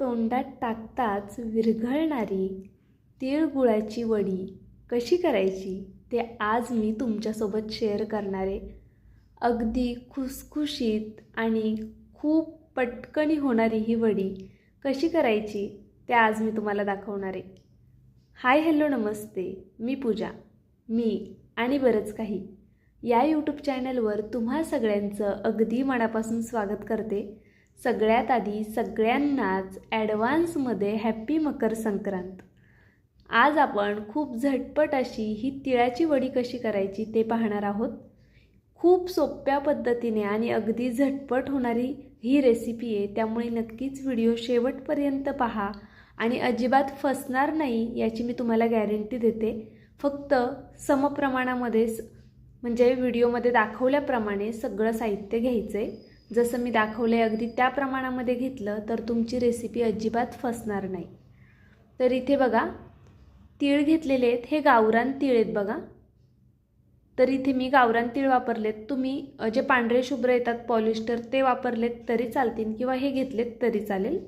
तोंडात टाकताच विरघळणारी तिळगुळाची वडी कशी करायची ते आज मी तुमच्यासोबत शेअर करणार आहे. अगदी खुसखुशीत आणि खूप पटकनी होणारी ही वडी कशी करायची ते आज मी तुम्हाला दाखवणार आहे. हाय हॅलो नमस्ते मी पूजा मी आणि बरंच काही. या यूट्यूब चॅनलवर तुम्हा सगळ्यांचं अगदी मनापासून स्वागत करते. सगळ्यात आधी सगळ्यांनाच ॲडव्हान्समध्ये हॅप्पी मकर संक्रांत. आज आपण खूप झटपट अशी ही तिळाची वडी कशी करायची ते पाहणार आहोत. खूप सोप्या पद्धतीने आणि अगदी झटपट होणारी ही रेसिपी आहे त्यामुळे नक्कीच व्हिडिओ शेवटपर्यंत पहा आणि अजिबात फसणार नाही याची मी तुम्हाला गॅरंटी देते. फक्त समप्रमाणामध्ये म्हणजे व्हिडिओमध्ये दाखवल्याप्रमाणे सगळं साहित्य घ्यायचं आहे जसं मी दाखवलं आहे अगदी त्या प्रमाणामध्ये घेतलं तर तुमची रेसिपी अजिबात फसणार नाही. तर इथे बघा तीळ घेतलेले आहेत. हे गावरान तीळ आहेत बघा. तर इथे मी गावरान तीळ वापरलेत. तुम्ही जे पांढरे शुभ्र येतात पॉलिस्टर ते वापरलेत तरी चालतील किंवा हे घेतलेत तरी चालेल.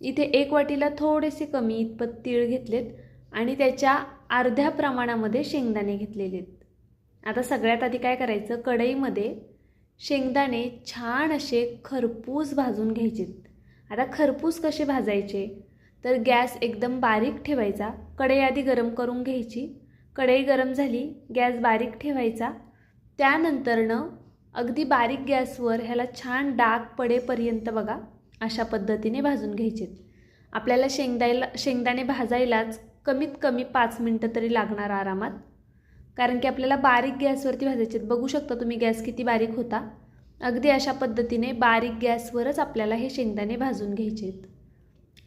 इथे एक वाटीला थोडेसे कमी इतपत तीळ घेतलेत आणि त्याच्या अर्ध्या प्रमाणामध्ये शेंगदाणे घेतलेले आहेत. आता सगळ्यात आधी काय करायचं? कढईमध्ये शेंगदाणे छान असे खरपूस भाजून घ्यायचेत आता खरपूस कसे भाजायचे? तर गॅस एकदम बारीक ठेवायचा. कढई आधी गरम करून घ्यायची. कढई गरम झाली गॅस बारीक ठेवायचा. त्यानंतरनं अगदी बारीक गॅसवर ह्याला छान डाग पडेपर्यंत बघा अशा पद्धतीने भाजून घ्यायचेत आपल्याला शेंगदायला शेंगदाणे भाजायलाच कमीत कमी पाच मिनटं तरी लागणार आरामात. कारण की आपल्याला बारीक गॅसवरती भाजायचे आहेत. बघू शकता तुम्ही गॅस किती बारीक होता. अगदी अशा पद्धतीने बारीक गॅसवरच आपल्याला हे शेंगदाणे भाजून घ्यायचे आहेत.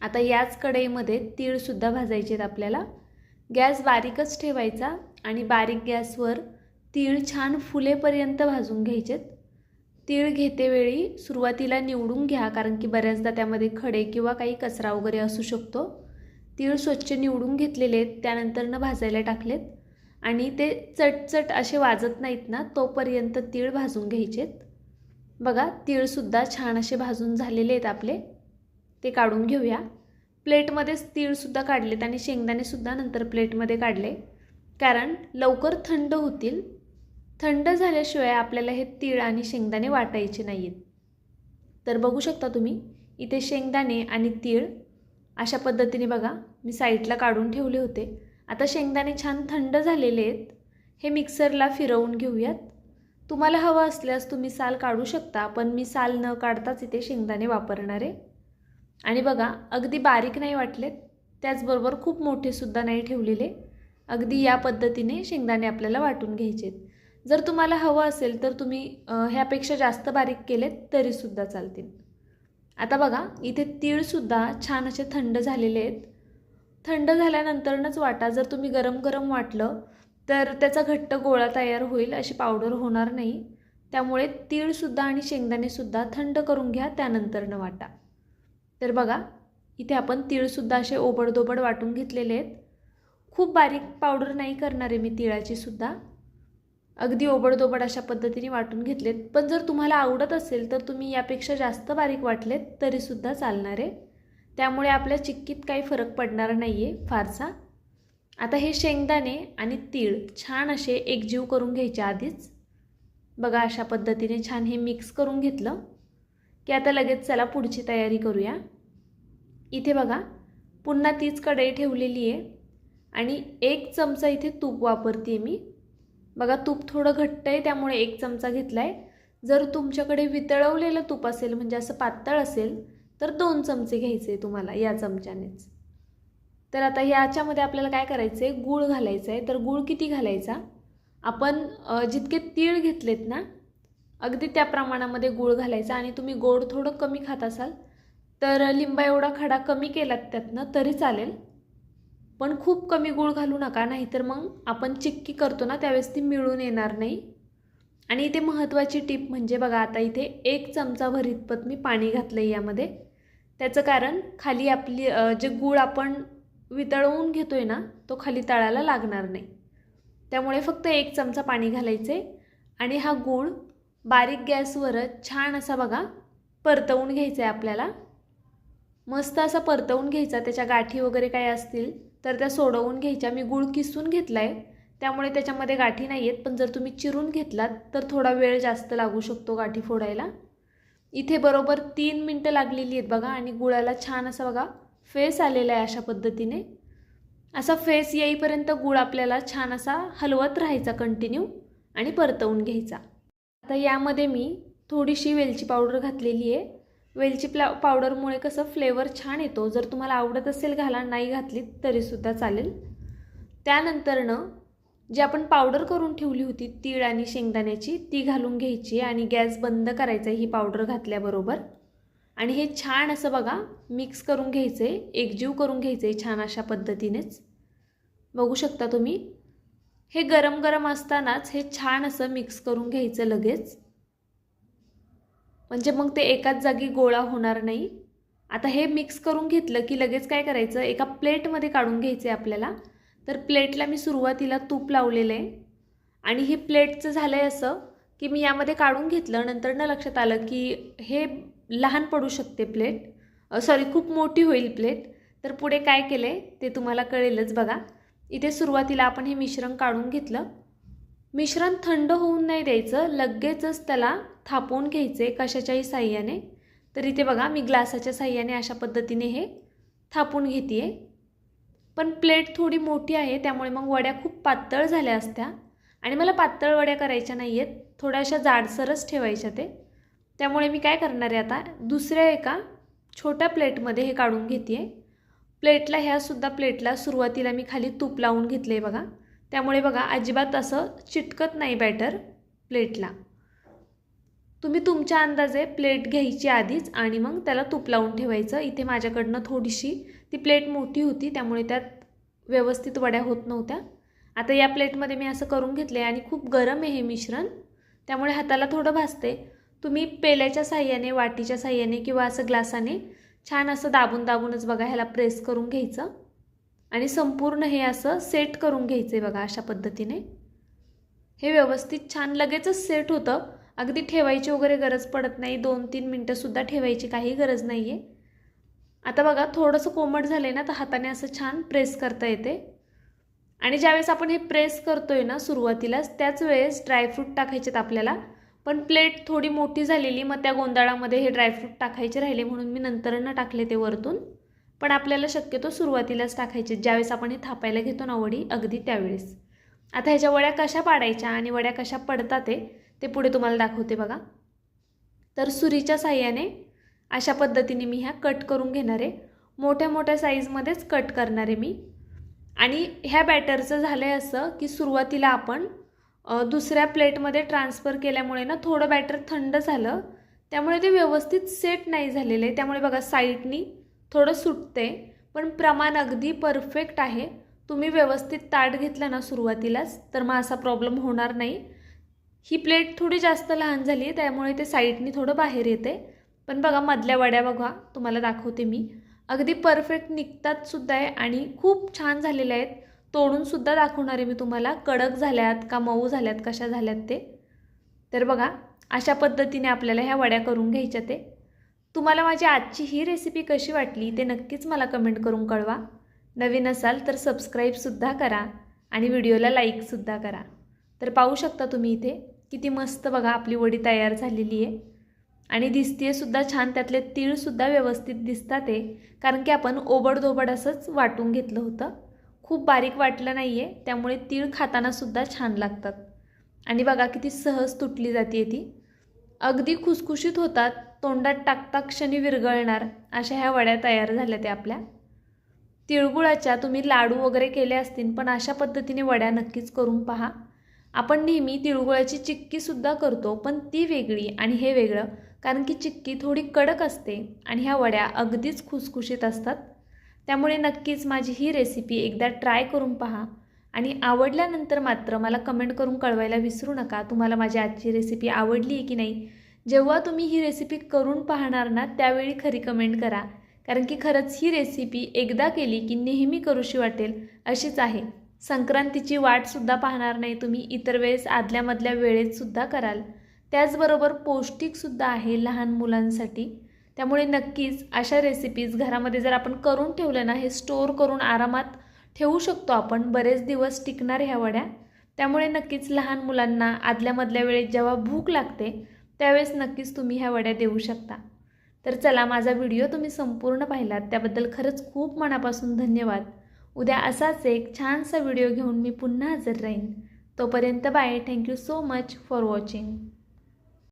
आता याच कढईमध्ये तीळसुद्धा भाजायचे आहेत आपल्याला. गॅस बारीकच ठेवायचा आणि बारीक गॅसवर तीळ छान फुलेपर्यंत भाजून घ्यायचेत तीळ घेतेवेळी सुरुवातीला निवडून घ्या कारण की बऱ्याचदा त्यामध्ये खडे किंवा काही कचरा वगैरे असू शकतो. तीळ स्वच्छ निवडून घेतलेले आहेत त्यानंतरनं भाजायला टाकलेत. आणि ते चटचट असे वाजत नाहीत ना तोपर्यंत तीळ भाजून घ्यायचेत. बघा तीळसुद्धा छान असे भाजून झालेले आहेत आपले. ते काढून घेऊया. प्लेटमध्येच तीळसुद्धा काढलेत आणि शेंगदाणेसुद्धा नंतर प्लेटमध्ये काढले. कारण लवकर थंड होतील. थंड झाल्याशिवाय आपल्याला हे तीळ आणि शेंगदाणे वाटायचे नाही आहेत तर बघू शकता तुम्ही इथे शेंगदाणे आणि तीळ अशा पद्धतीने बघा मी साईडला काढून ठेवले होते. आता शेंगदाणे छान थंड झालेले आहेत हे मिक्सरला फिरवून घेऊयात. तुम्हाला हवं असल्यास तुम्ही साल काढू शकता पण मी साल न काढताच इथे शेंगदाणे वापरणार आहे. आणि बघा अगदी बारीक नाही वाटलेत. त्याचबरोबर खूप मोठेसुद्धा नाही ठेवलेले. अगदी या पद्धतीने शेंगदाणे आपल्याला वाटून घ्यायचे जर तुम्हाला हवं असेल तर तुम्ही ह्यापेक्षा जास्त बारीक केलेत तरीसुद्धा चालतील. आता बघा इथे तीळसुद्धा छान असे थंड झालेले आहेत. थंड झाल्यानंतरनंच वाटा. जर तुम्ही गरम गरम वाटलं तर त्याचा घट्ट गोळा तयार होईल अशी पावडर होणार नाही. त्यामुळे तीळसुद्धा आणि शेंगदाणेसुद्धा थंड करून घ्या त्यानंतरनं वाटा. तर बघा इथे आपण तीळसुद्धा असे ओबडधोबड वाटून घेतलेले आहेत. खूप बारीक पावडर नाही करणार आहे मी तिळाची सुद्धा. अगदी ओबडधोबड अशा पद्धतीने वाटून घेतलेत. पण जर तुम्हाला आवडत असेल तर तुम्ही यापेक्षा जास्त बारीक वाटलेत तरीसुद्धा चालणार आहे. त्यामुळे आपल्या चिक्कीत काही फरक पडणार नाही आहे फारसा. आता हे शेंगदाणे आणि तीळ छान असे एकजीव करून घ्यायचे आधीच. बघा अशा पद्धतीने छान हे मिक्स करून घेतलं की आता लगेच चला पुढची तयारी करूया. इथे बघा पुन्हा तीच कढई ठेवलेली आहे आणि एक चमचा इथे तूप वापरते मी. बघा तूप थोडं घट्ट आहे त्यामुळे एक चमचा घेतला आहे जर तुमच्याकडे वितळवलेलं तूप असेल म्हणजे असं पातळ असेल तर दोन चमचे घ्यायचे तुम्हाला या चमच्यानेच. तर आता याच्यामध्ये आपल्याला काय करायचं आहे गूळ घालायचं आहे तर गूळ किती घालायचा? आपण जितके तीळ घेतलेत ना अगदी त्या प्रमाणामध्ये गूळ घालायचा आणि तुम्ही गोड थोडं कमी खात असाल तर लिंबा एवढा खडा कमी केलात त्यातनं तरी चालेल. पण खूप कमी गूळ घालू नका नाहीतर मग आपण चिक्की करतो ना त्यावेळेस ती मिळून येणार नाही. आणि इथे महत्त्वाची टीप म्हणजे बघा आता इथे एक चमचा भरीतपत मी पाणी घातलं आहे यामध्ये. त्याचं कारण खाली आपली जे गूळ आपण वितळवून घेतो आहे ना तो खाली तळाला लागणार नाही. त्यामुळे फक्त एक चमचा पाणी घालायचे आणि हा गूळ बारीक गॅसवरच छान असा बघा परतवून घ्यायचा आहे आपल्याला. मस्त असा परतवून घ्यायचा त्याच्या गाठी वगैरे काय असतील तर त्या सोडवून घ्यायच्या. मी गूळ किसून घेतला आहे त्यामुळे त्याच्यामध्ये गाठी नाही आहेत पण जर तुम्ही चिरून घेतलात तर थोडा वेळ जास्त लागू शकतो गाठी फोडायला. इथे बरोबर तीन मिनटं लागलेली आहेत बघा आणि गुळाला छान असा बघा फेस आलेला आहे अशा पद्धतीने. असा फेस येईपर्यंत गुळ आपल्याला छान असा हलवत राहायचा कंटिन्यू आणि परतवून घ्यायचा. आता यामध्ये मी थोडीशी वेलची पावडर घातलेली आहे. वेलची प्ला पावडरमुळे कसं फ्लेवर छान येतो. जर तुम्हाला आवडत असेल घाला नाही घातली तरीसुद्धा चालेल. त्यानंतरनं जी आपण पावडर करून ठेवली होती तीळ आणि शेंगदाण्याची ती घालून घ्यायची आणि गॅस बंद करायचा ही पावडर घातल्याबरोबर. आणि हे छान असं बघा मिक्स करून घ्यायचं आहे एकजीव करून घ्यायचं आहे छान अशा पद्धतीनेच. बघू शकता तुम्ही? हे गरम गरम असतानाच हे छान असं मिक्स करून घ्यायचं लगेच. म्हणजे मग ते एकाच जागी गोळा होणार नाही. आता हे मिक्स करून घेतलं की लगेच काय करायचं? एका प्लेटमध्ये काढून घ्यायचं आहे आपल्याला. तर प्लेटला मी सुरुवातीला तूप लावलेलं. आहे आणि हे प्लेटचं झालं आहे असं की मी यामध्ये काढून घेतलं. नंतर न लक्षात आलं की हे लहान पडू शकते प्लेट. सॉरी खूप मोठी होईल प्लेट. तर पुढे काय केलं आहे ते तुम्हाला कळेलच बघा. इथे सुरुवातीला आपण हे मिश्रण काढून घेतलं. मिश्रण थंड होऊन नाही द्यायचं. लगेचच त्याला थापून घ्यायचं आहे कशाच्याही साह्याने. तर इथे बघा मी ग्लासाच्या साह्याने अशा पद्धतीने हे थापून घेते आहे पण प्लेट थोडी मोठी आहे त्यामुळे मग वड्या खूप पातळ झाल्या असत्या. आणि मला पातळ वड्या करायच्या नाही आहेत थोड्याशा जाडसरच ठेवायच्या ते. त्यामुळे मी काय करणार आहे आता दुसऱ्या एका छोट्या प्लेटमध्ये हे काढून घेते आहे प्लेटला ह्यासुद्धा प्लेटला सुरुवातीला मी खाली तूप लावून घेतलं आहे बघा. त्यामुळे बघा अजिबात असं चिटकत नाही बॅटर प्लेटला. तुम्ही तुमच्या अंदाजे प्लेट घ्यायची आधीच आणि मग त्याला तूप लावून ठेवायचं. इथे माझ्याकडनं थोडीशी ती प्लेट मोठी होती त्यामुळे त्यात व्यवस्थित वड्या होत नव्हत्या. आता या प्लेटमध्ये मी असं करून घेतले आणि खूप गरम आहे हे मिश्रण. त्यामुळे हाताला थोडं भाजते तुम्ही पेल्याच्या साह्याने वाटीच्या साह्याने किंवा असं ग्लासाने छान असं दाबून दाबूनच बघा ह्याला प्रेस करून घ्यायचं. आणि संपूर्ण हे असं सेट करून घ्यायचं आहे बघा अशा पद्धतीने. हे व्यवस्थित छान लगेचच सेट होतं. अगदी ठेवायची वगैरे गरज पडत नाही. दोन तीन मिनटंसुद्धा ठेवायची काही गरज नाही आहे आता बघा थोडंसं कोमट झालं आहे ना तर हाताने असं छान प्रेस करता येते. आणि ज्यावेळेस आपण हे प्रेस करतोय ना सुरुवातीलाच त्याच वेळेस ड्रायफ्रूट टाकायचेत आपल्याला. पण प्लेट थोडी मोठी झालेली मग त्या गोंधळामध्ये हे ड्रायफ्रूट टाकायचे राहिले म्हणून मी नंतरनं टाकले ते वरतून. पण आपल्याला शक्यतो सुरुवातीलाच टाकायचे ज्यावेळेस आपण हे थापायला घेतो ना वडी अगदी त्यावेळेस. आता ह्याच्या वड्या कशा पाडायच्या आणि वड्या कशा पडतात ते ते पुढे तुम्हाला दाखवते बघा. तर सुरीच्या साह्याने अशा पद्धतीने मी ह्या कट करून घेणार आहे. मोठ्या मोठ्या साईजमध्येच कट करणार आहे मी. आणि ह्या बॅटरचं झालं आहे असं की सुरुवातीला आपण दुसऱ्या प्लेटमध्ये ट्रान्सफर केल्यामुळे ना थोडं बॅटर थंड झालं. त्यामुळे ते व्यवस्थित सेट नाही झालेलं. आहे त्यामुळे बघा साईडनी थोडं सुटते पण प्रमाण अगदी परफेक्ट आहे. तुम्ही व्यवस्थित ताट घेतलं ना सुरुवातीलाच तर मग असा प्रॉब्लेम होणार नाही. ही प्लेट थोडी जास्त लहान झाली आहे त्यामुळे ते साईडनी थोडं बाहेर येते पण बघा मधल्या वड्या बघा तुम्हाला दाखवते मी. अगदी परफेक्ट निघतात सुद्धा आहे आणि खूप छान झालेल्या आहेत. तोडूनसुद्धा दाखवणार आहे मी तुम्हाला. कडक झाल्यात का मऊ झाल्यात कशा झाल्यात ते. तर बघा अशा पद्धतीने आपल्याला ह्या वड्या करून घ्यायच्या ते. तुम्हाला माझी आजची ही रेसिपी कशी वाटली ते नक्कीच मला कमेंट करून कळवा. नवीन असाल तर सबस्क्राईबसुद्धा करा आणि व्हिडिओला लाईकसुद्धा करा. तर पाहू शकता तुम्ही इथे किती मस्त बघा आपली वडी तयार झालेली आहे. आणि दिसते सुद्धा छान त्यातले तीळसुद्धा व्यवस्थित दिसतात आहे कारण की आपण ओबडधोबड असंच वाटून घेतलं होतं. खूप बारीक वाटलं नाही आहे त्यामुळे तीळ खातानासुद्धा छान लागतात. आणि बघा किती सहज तुटली जाते ती. अगदी खुसखुशीत होतात तोंडात टाकता क्षणी विरघळणार अशा ह्या वड्या तयार झाल्या त्या आपल्या. तिळगुळाच्या तुम्ही लाडू वगैरे केले असतील पण अशा पद्धतीने वड्या नक्कीच करून पहा. आपण नेहमी तिळगुळाची चिक्कीसुद्धा करतो पण ती वेगळी आणि हे वेगळं. कारण की चिक्की थोडी कडक असते आणि ह्या वड्या अगदीच खुसखुशीत असतात. त्यामुळे नक्कीच माझी ही रेसिपी एकदा ट्राय करून पहा आणि आवडल्यानंतर मात्र मला कमेंट करून कळवायला विसरू नका. तुम्हाला माझी आजची रेसिपी आवडली आहे की नाही? जेव्हा तुम्ही ही रेसिपी करून पाहणार ना त्यावेळी खरी कमेंट करा. कारण की खरंच ही रेसिपी एकदा केली की नेहमी करूशी वाटेल अशीच आहे. संक्रांतीची वाटसुद्धा पाहणार नाही तुम्ही इतर वेळेस आदल्यामधल्या वेळेतसुद्धा कराल. त्याचबरोबर पौष्टिकसुद्धा आहे लहान मुलांसाठी. त्यामुळे नक्कीच अशा रेसिपीज घरामध्ये जर आपण करून ठेवल्या ना हे स्टोअर करून आरामात ठेवू शकतो आपण. बरेच दिवस टिकणार ह्या वड्या. त्यामुळे नक्कीच लहान मुलांना आदल्यामधल्या वेळेत जेव्हा भूक लागते त्यावेळेस नक्कीच तुम्ही ह्या वड्या देऊ शकता. तर चला माझा व्हिडिओ तुम्ही संपूर्ण पाहिलात. त्याबद्दल खरंच खूप मनापासून धन्यवाद. उद्या असाच एक छानसा व्हिडिओ घेऊन मी पुन्हा हजर राहीन. तोपर्यंत bye thank you so much for watching